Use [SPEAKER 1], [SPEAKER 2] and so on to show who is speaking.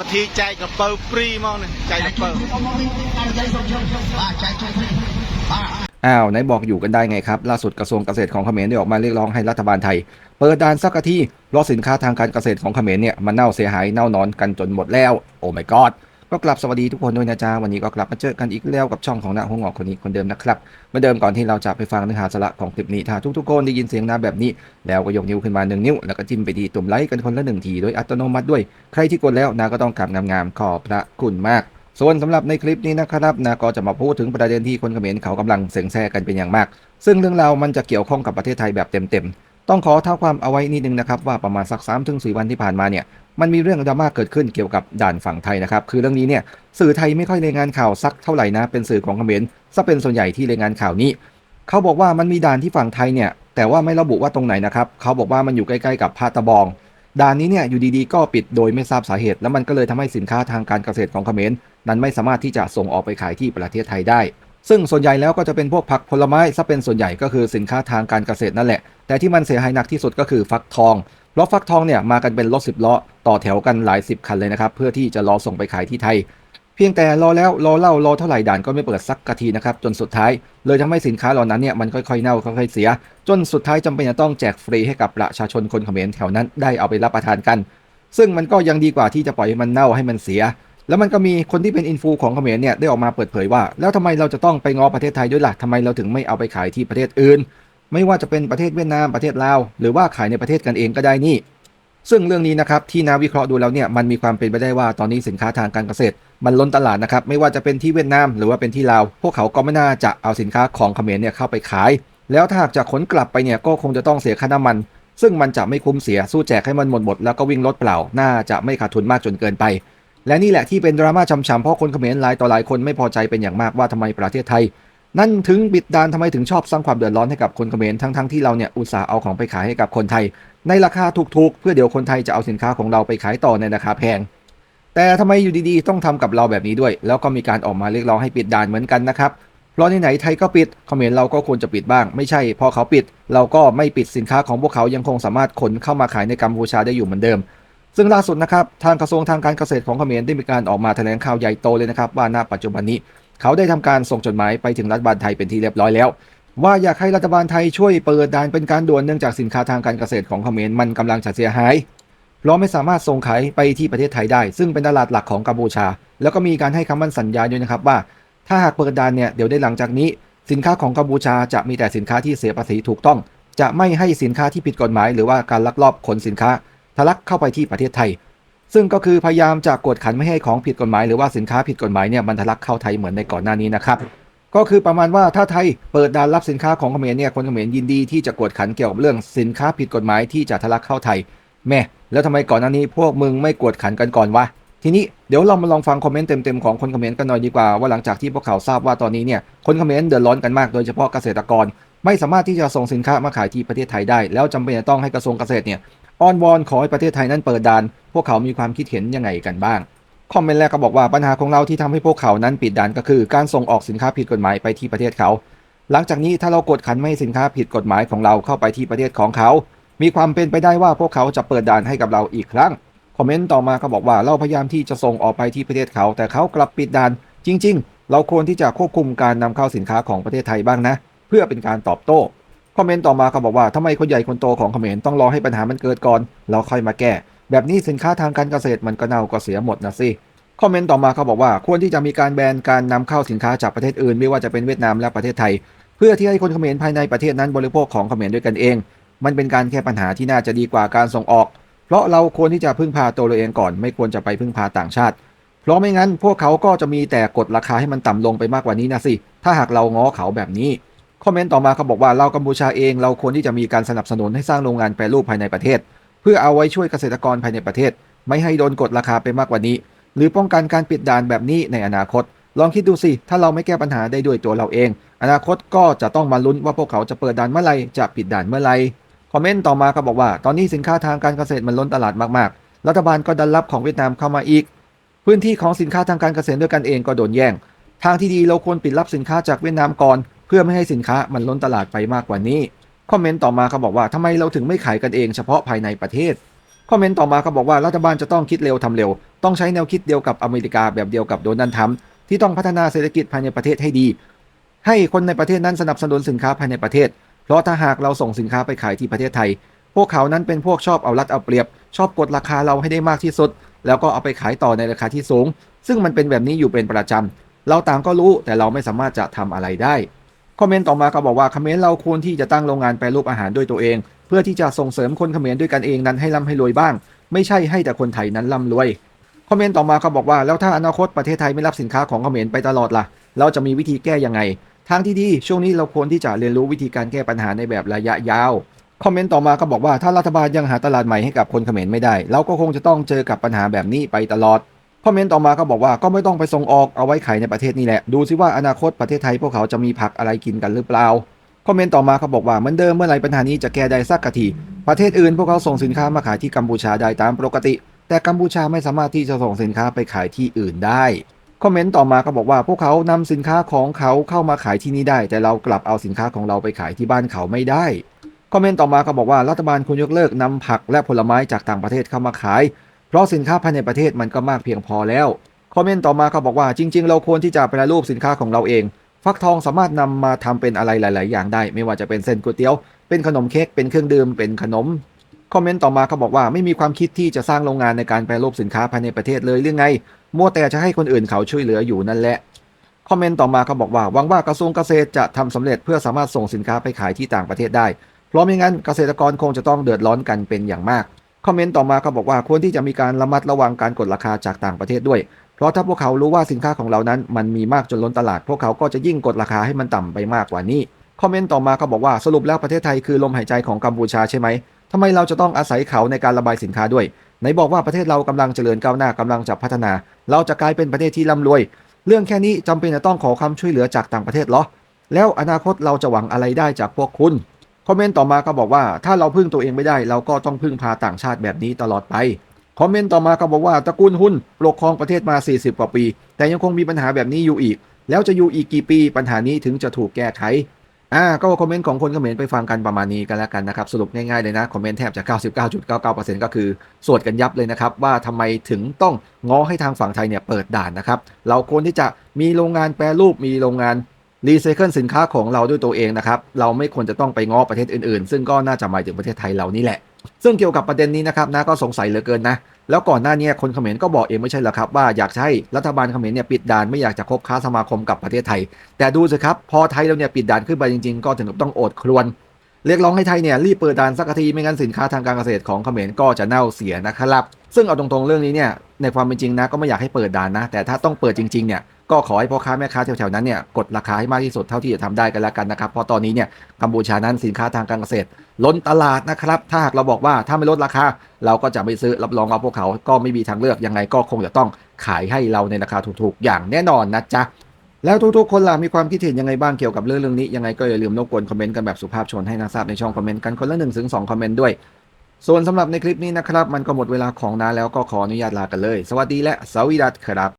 [SPEAKER 1] นาทีចែកកពៅព្រីមកនេះចែកកពៅ
[SPEAKER 2] อ้าวไหนบอกอยู่กันได้ไงครับ ล่าสุดกระทรวงเกษตรของเขมรได้ออกมาเรียกร้องให้รัฐบาลไทย เปิดด่านสักทีเพราะสินค้าทางการเกษตรของเขมรเนี่ยมันเน่าเสียหายเน่านอนกันจนหมดแล้ว โอ้ my god ก็กลับสวัสดีทุกคนด้วยนะจ๊ะวันนี้ก็กลับมาเจอกันอีกแล้วกับช่องของนาหัวงอกคนนี้คนเดิมนะครับเหมื่อนเดิมก่อนที่เราจะไปฟังเนื้อหาสาระของคลิปนี้ถ้าทุกๆคนได้ยินเสียงนาแบบนี้ แล้วก็ยกนิ้วขึ้นมาหนึ่งนิ้ว แล้วก็จิ้มไปที่ตุ่มไลค์กันคนละหนึ่งทีโดยอัตโนมัติด้วย ใครที่กดแล้วนาก็ต้องกลับงามๆขอบพระคุณมาก ส่วนสำหรับในคลิปนี้นะครับนาก็จะมาพูดถึงประเด็นที่คนเขมรเขากำลังเสงแซ่กันเป็นอย่างมาก ซึ่งเรื่องราวมันจะเกี่ยวข้องกับประเทศไทยแบบเต็มๆ ต้องขอเท้าความเอาไว้นิดนึงนะครับว่าประมาณสัก3าถึงสวันที่ผ่านมาเนี่ยมันมีเรื่องดราม่าเกิดขึ้นเกี่ยวกับด่านฝั่งไทยนะครับคือเรื่องนี้เนี่ยสื่อไทยไม่ค่อยรายงานข่าวสักเท่าไหร่นะเป็นสื่อของเขมรซะเป็นส่วนใหญ่ที่รายงานข่าวนี้เขาบอกว่ามันมีด่านที่ฝั่งไทยเนี่ยแต่ว่าไม่ระบุว่าตรงไหนนะครับเขาบอกว่ามันอยู่ใกล้ๆกับพาตะบอง ด่านนี้เนี่ยอยู่ดีๆ ก็ปิดโดยไม่ทราบสาเหตุ แล้วมันก็เลยทำให้สินค้าทางการเกษตรของเขมรนั้นไม่สามารถที่จะส่งออกไปขายที่ประเทศไทยได้ ซึ่งส่วนใหญ่แล้วก็จะเป็นพวกผักผลไม้ซะเป็นส่วนใหญ่ก็คือสินค้าทางการเกษตรนั่นแหละ แต่ที่มันเสียหายหนักที่สุดก็คือฟักทองราะฟักทองเนี่ยมากันเป็นรถสิบล้อต่อแถวกันหลายสิบคันเลยนะครับเพื่อที่จะรอส่งไปขายที่ไทย เพียงแต่รอแล้วรอเล่ารอเท่าไหร่ด่านก็ไม่เปิดสักกะทีนะครับจนสุดท้าย เลยทำให้สินค้าเหล่านั้นเนี่ยมันค่อยๆเน่าค่อยๆเสีย จนสุดท้ายจำเป็นจะต้องแจกฟรีให้กับประชาชนคนเขมรแถวนั้นได้เอาไปรับประทานกัน ซึ่งมันก็ยังดีกว่าที่จะปล่อยให้มันเน่าให้มันเสีย แล้วมันก็มีคนที่เป็นอินฟูของเขมรเนี่ยได้ออกมาเปิดเผยว่า แล้วทำไมเราจะต้องไปง้อประเทศไทยด้วยล่ะทำไมเราถึงไม่เอาไปขายที่ประเทศอื่น ไม่ว่าจะเป็นประเทศเวียดนามประเทศลาวหรือว่าขายในประเทศกันเองก็ได้นี่ ซึ่งเรื่องนี้นะครับที่นาวิเคราะห์ดูแล้วเนี่ยมันมีความเป็นไปได้ว่าตอนนี้สินค้าทางการเกษตร มันล้นตลาดนะครับไม่ว่าจะเป็นที่เวียดนามหรือว่าเป็นที่ลาวพวกเขาก็ไม่น่าจะเอาสินค้าของเขมรเนี่ยเข้าไปขาย แล้วถ้าหากจะขนกลับไปเนี่ยก็คงจะต้องเสียค่าน้ำมัน ซึ่งมันจะไม่คุ้มเสียสู้แจกให้มันหมดหมดแล้วก็วิ่งรถเปล่าน่าจะไม่ขาดทุนมากจนเกินไป และนี่แหละที่เป็นดราม่าช้ำๆเพราะคนเขมรหลายต่อหลายคนไม่พอใจเป็นอย่างมากว่าทำไมประเทศไทย นั่นถึงบิดดานทำไมถึงชอบสร้างความเดือดร้อนให้กับคนเขมรทั้งๆที่เราเนี่ยอุตส่าห์เอาของไปขายให้กับคนไทย ในราคาถูกๆ เพื่อเดี๋ยวคนไทยจะเอาสินค้าของเราไปขายต่อในราคาแพง แต่ทำไมอยู่ดีๆ ต้องทำกับเราแบบนี้ด้วย แล้วก็มีการออกมาเรียกร้องให้ปิดด่านเหมือนกันนะครับเพราะไหนไทยก็ปิดเขมรเราก็ควรจะปิดบ้าง ไม่ใช่ พอเขาปิด เราก็ไม่ปิดสินค้าของพวกเขายังคงสามารถขนเข้ามาขายในกัมพูชาได้อยู่เหมือนเดิม ซึ่งล่าสุดนะครับทางกระทรวงทางการเกษตรของเขมรได้มีการออกมาแถลงข่าวใหญ่โตเลยนะครับว่าณปัจจุบันนี้ เขาได้ทำการส่งจดหมายไปถึงรัฐบาลไทยเป็นที่เรียบร้อยแล้ว ว่าอยากให้รัฐบาลไทยช่วยเปิดด่านเป็นการด่วนเนื่องจากสินค้าทางการเกษตรของเขมรมันกำลังจะเสียหายเพราะไม่สามารถส่งขายไปที่ประเทศไทยได้ ซึ่งเป็นตลาดหลักของกัมพูชา แล้วก็มีการให้คำมั่นสัญญาด้วยนะครับว่า ถ้าหากเปิดด่านเนี่ยเดี๋ยวได้หลังจากนี้ สินค้าของกัมพูชาจะมีแต่สินค้าที่เสียภาษีถูกต้อง จะไม่ให้สินค้าที่ผิดกฎหมาย หรือว่าการลักลอบขนสินค้า ทะลักเข้าไปที่ประเทศไทย ซึ่งก็คือพยายามจะกดขันไม่ให้ของผิดกฎหมาย หรือว่าสินค้าผิดกฎหมายเนี่ยมันทะลักเข้าไทยเหมือนในก่อนหน้านี้นะครับก็คือประมาณว่าถ้าไทยเปิดด่านรับสินค้าของเขมรเนี่ยคนเขมรยินดีที่จะกดขันเกี่ยวกับเรื่องสินค้าผิดกฎหมายที่จะทะลักเข้าไทย แม่แล้วทำไมก่อนหน้านี้พวกมึงไม่กดขันกันก่อนวะทีนี้เดี๋ยวเรามาลองฟังคอมเมนต์เต็มๆของคนเขมรกันหน่อยดีกว่าว่าหลังจากที่พวกเขาทราบว่าตอนนี้เนี่ยคนเขมรเดือดร้อนกันมากโดยเฉพาะเกษตรกร ไม่สามารถที่จะส่งสินค้ามาขายที่ประเทศไทยได้ แล้วจำเป็นจะต้องให้กระทรวงเกษตรเนี่ย อ้อนวอนขอให้ประเทศไทยนั้นเปิดด่าน พวกเขามีความคิดเห็นยังไงกันบ้าง คอมเมนต์แรกก็บอกว่าปัญหาของเราที่ทำให้พวกเขานั้นปิดด่านก็คือ การส่งออกสินค้าผิดกฎหมายไปที่ประเทศเขา หลังจากนี้ถ้าเรากดขันไม่ให้สินค้าผิดกฎหมายของเราเข้าไปที่ประเทศของเขา มีความเป็นไปได้ว่าพวกเขาจะเปิดด่านให้กับเราอีกครั้ง คอมเมนต์ต่อมาก็บอกว่าเราพยายามที่จะส่งออกไปที่ประเทศเขา แต่เขากลับปิดด่าน จริง ๆ เราควรที่จะควบคุมการนำเข้าสินค้าของประเทศไทยบ้างนะ เพื่อเป็นการตอบโต้ คอมเมนต์ต่อมาก็บอกว่าทำไมคนใหญ่คนโตของเขมรต้องรอให้ปัญหามันเกิดก่อนแล้วค่อยมาแก้ แบบนี้สินค้าทางการเกษตรมันก็เน่าก็เสียหมดนะสิคอมเมนต์ต่อมาเขาบอกว่าควรที่จะมีการแบนการนำเข้าสินค้าจากประเทศอื่น ไม่ว่าจะเป็นเวียดนามและประเทศไทย เพื่อที่ให้คนเขมรภายในประเทศนั้นบริโภคของเขมรด้วยกันเอง มันเป็นการแก้ปัญหาที่น่าจะดีกว่าการส่งออก เพราะเราควรที่จะพึ่งพาตัวเราเองก่อน ไม่ควรจะไปพึ่งพาต่างชาติ เพราะไม่งั้นพวกเขาก็จะมีแต่กดราคาให้มันต่ำลงไปมากกว่านี้นะสิถ้าหากเราง้อเขาแบบนี้ คอมเมนต์ต่อมาเขาบอกว่าเรากัมพูชาเองเราควรที่จะมีการสนับสนุนให้สร้างโรงงานแปรรูปภายในประเทศ เพื่อเอาไว้ช่วยเกษตรกรภายในประเทศ ไม่ให้โดนกดราคาไปมากกว่านี้ หรือป้องกันการปิดด่านแบบนี้ในอนาคต ลองคิดดูสิ ถ้าเราไม่แก้ปัญหาได้ด้วยตัวเราเอง อนาคตก็จะต้องมาลุ้นว่าพวกเขาจะเปิดด่านเมื่อไรจะปิดด่านเมื่อไรคอมเมนต์ต่อมาก็บอกว่า ตอนนี้สินค้าทางการเกษตรมันล้นตลาดมากๆ รัฐบาลก็ดันรับของเวียดนามเข้ามาอีก พื้นที่ของสินค้าทางการเกษตรด้วยกันเองก็โดนแย่งทางที่ดีเราควรปิดรับสินค้าจากเวียดนามก่อน เพื่อไม่ให้สินค้ามันล้นตลาดไปมากกว่านี้ คอมเมนต์ต่อมาเขาบอกว่าทำไมเราถึงไม่ขายกันเองเฉพาะภายในประเทศ คอมเมนต์ต่อมาก็บอกว่ารัฐบาลจะต้องคิดเร็วทำเร็ว ต้องใช้แนวคิดเดียวกับอเมริกาแบบเดียวกับโดนัลด์ทรัมป์ที่ต้องพัฒนาเศรษฐกิจภายในประเทศให้ดี ให้คนในประเทศนั้นสนับสนุนสินค้าภายในประเทศ เพราะถ้าหากเราส่งสินค้าไปขายที่ประเทศไทย พวกเขานั้นเป็นพวกชอบเอารัดเอาเปรียบ ชอบกดราคาเราให้ได้มากที่สุด แล้วก็เอาไปขายต่อในราคาที่สูง ซึ่งมันเป็นแบบนี้อยู่เป็นประจำเราต่างก็รู้แต่เราไม่สามารถจะทำอะไรได้ คอมเมนต์ต่อมาก็บอกว่าเขมรเราควรที่จะตั้งโรงงานแปรรูปอาหารด้วยตัวเอง เพื่อที่จะส่งเสริมคนเขมรด้วยกันเองนั้นให้ร่ำให้รวยบ้าง ไม่ใช่ให้แต่คนไทยนั้นร่ำรวยคอมเมนต์ต่อมาก็บอกว่าแล้วถ้าอนาคตประเทศไทยไม่รับสินค้าของเขมรไปตลอดล่ะ เราจะมีวิธีแก้ยังไง ทางที่ดีช่วงนี้เราควรที่จะเรียนรู้วิธีการแก้ปัญหาในแบบระยะยาวคอมเมนต์ต่อมาก็บอกว่าถ้ารัฐบาลยังหาตลาดใหม่ให้กับคนเขมรไม่ได้ เราก็คงจะต้องเจอกับปัญหาแบบนี้ไปตลอด คอมเมนต์ต่อมาก็บอกว่าก็ไม่ต้องไปส่งออกเอาไว้ขายในประเทศนี่แหละ ดูซิว่าอนาคตประเทศไทยพวกเขาจะมีผักอะไรกินกันหรือเปล่าคอมเมนต์ต่อมาเขาบอกว่าเหมือนเดิมเมื่อไรปัญหานี้จะแก้ได้สักกะทีประเทศอื่นพวกเขาส่งสินค้ามาขายที่กัมพูชาได้ตามปกติ แต่กัมพูชาไม่สามารถที่จะส่งสินค้าไปขายที่อื่นได้คอมเมนต์ต่อมาก็บอกว่าพวกเขานำสินค้าของเขาเข้ามาขายที่นี่ได้ แต่เรากลับเอาสินค้าของเราไปขายที่บ้านเขาไม่ได้คอมเมนต์ต่อมาก็บอกว่ารัฐบาลควรยกเลิกนำผักและผลไม้จากต่างประเทศเข้ามาขาย เพราะสินค้าภายในประเทศมันก็มากเพียงพอแล้วคอมเมนต์ต่อมาก็บอกว่าจริง ๆ เราควรที่จะแปรรูปสินค้าของเราเอง ฟักทองสามารถนำมาทำเป็นอะไรหลาย ๆ อย่างได้ ไม่ว่าจะเป็นเส้นก๋วยเตี๋ยว เป็นขนมเค้กเป็นเครื่องดื่มเป็นขนมคอมเมนต์ต่อมาเขาบอกว่าไม่มีความคิดที่จะสร้างโรงงานในการแปรรูปสินค้าภายในประเทศเลยหรือไงมัวแต่จะให้คนอื่นเขาช่วยเหลืออยู่นั่นแหละคอมเมนต์ต่อมาเขาบอกว่าหวังว่ากระทรวงเกษตรจะทำสำเร็จเพื่อสามารถส่งสินค้าไปขายที่ต่างประเทศได้เพราะไม่งั้นเกษตรกรคงจะต้องเดือดร้อนกันเป็นอย่างมาก คอมเมนต์ต่อมาเขาบอกว่าควรที่จะมีการระมัดระวังการกดราคาจากต่างประเทศด้วย เพราะถ้าพวกเขารู้ว่าสินค้าของเรานั้น มันมีมากจนล้นตลาด พวกเขาก็จะยิ่งกดราคาให้มันต่ำไปมากกว่านี้ คอมเมนต์ต่อมาเขาบอกว่าสรุปแล้วประเทศไทยคือลมหายใจของกัมพูชาใช่ไหมทำไมเราจะต้องอาศัยเขาในการระบายสินค้าด้วยไหนบอกว่าประเทศเรากำลังเจริญก้าวหน้ากำลังจะพัฒนา เราจะกลายเป็นประเทศที่ร่ำรวย เรื่องแค่นี้จำเป็นจะต้องขอความช่วยเหลือจากต่างประเทศเหรอแล้วอนาคตเราจะหวังอะไรได้จากพวกคุณ คอมเมนต์ต่อมาก็บอกว่าถ้าเราพึ่งตัวเองไม่ได้เราก็ต้องพึ่งพาต่างชาติแบบนี้ตลอดไปคอมเมนต์ต่อมาก็บอกว่าตระกูลหุ้นปกครองประเทศมา 40 กว่าปี แต่ยังคงมีปัญหาแบบนี้อยู่อีก แล้วจะอยู่อีกกี่ปี ปัญหานี้ถึงจะถูกแก้ไขอ่าก็คอมเมนต์ของคนเขมรไปฟังกันประมาณนี้กันแล้วกันนะครับ สรุปง่ายๆเลยนะคอมเมนต์แทบจะ 99.99%ก็คือสวดกันยับเลยนะครับ ว่าทำไมถึงต้องง้อให้ทางฝั่งไทยเนี่ยเปิดด่านนะครับ เราควรที่จะมีโรงงานแปรรูปมีโรงงาน รีไซเคิลสินค้าของเราด้วยตัวเองนะครับ เราไม่ควรจะต้องไปง้อประเทศอื่นๆ ซึ่งก็น่าจะหมายถึงประเทศไทยเรานี่แหละ ซึ่งเกี่ยวกับประเด็นนี้นะครับนะก็สงสัยเหลือเกินนะ แล้วก่อนหน้านี้คนเขมรก็บอกเองไม่ใช่หรอครับ ว่าอยากให้รัฐบาลเขมรเนี่ยปิดด่านไม่อยากจะคบค้าสมาคมกับประเทศไทย แต่ดูสิครับพอไทยเราเนี่ยปิดด่านขึ้นไปจริง ๆ ก็ถึงกับต้องอดครวญเรียกร้องให้ไทยเนี่ยรีบเปิดด่านสักทีไม่งั้นสินค้าทางการเกษตรของเขมรก็จะเน่าเสียนะครับ ซึ่งเอาตรงๆเรื่องนี้เนี่ยในความเป็นจริงนะก็ไม่อยากให้เปิดด่านนะ แต่ถ้าต้องเปิดจริงๆเนี่ย ก็ขอให้พ่อค้าแม่ค้าแถวๆนั้นเนี่ยกดราคาให้มากที่สุดเท่าที่จะทำได้กันแล้วกันนะครับเพราะตอนนี้เนี่ยกัมพูชานั้นสินค้าทางการเกษตร ล้นตลาดนะครับ ถ้าหากเราบอกว่าถ้าไม่ลดราคา เราก็จะไม่ซื้อรับรองว่าพวกเขาก็ไม่มีทางเลือกยังไงก็คงจะต้องขายให้เราในราคาถูกๆ อย่างแน่นอนนะจ๊ะแล้วทุกๆคนล่ะมีความคิดเห็นยังไงบ้างเกี่ยวกับเรื่องเรื่องนี้ยังไงก็อย่าลืมรบกวนคอมเมนต์กันแบบสุภาพชนให้นาทราบในช่องคอมเมนต์กันคนละหนึ่งถึงสองคอมเมนต์ด้วย ส่วนสำหรับในคลิปนี้นะครับ มันก็หมดเวลาของนาแล้วก็ขออนุญาตลากันเลย สวัสดีและสวีดัสครับ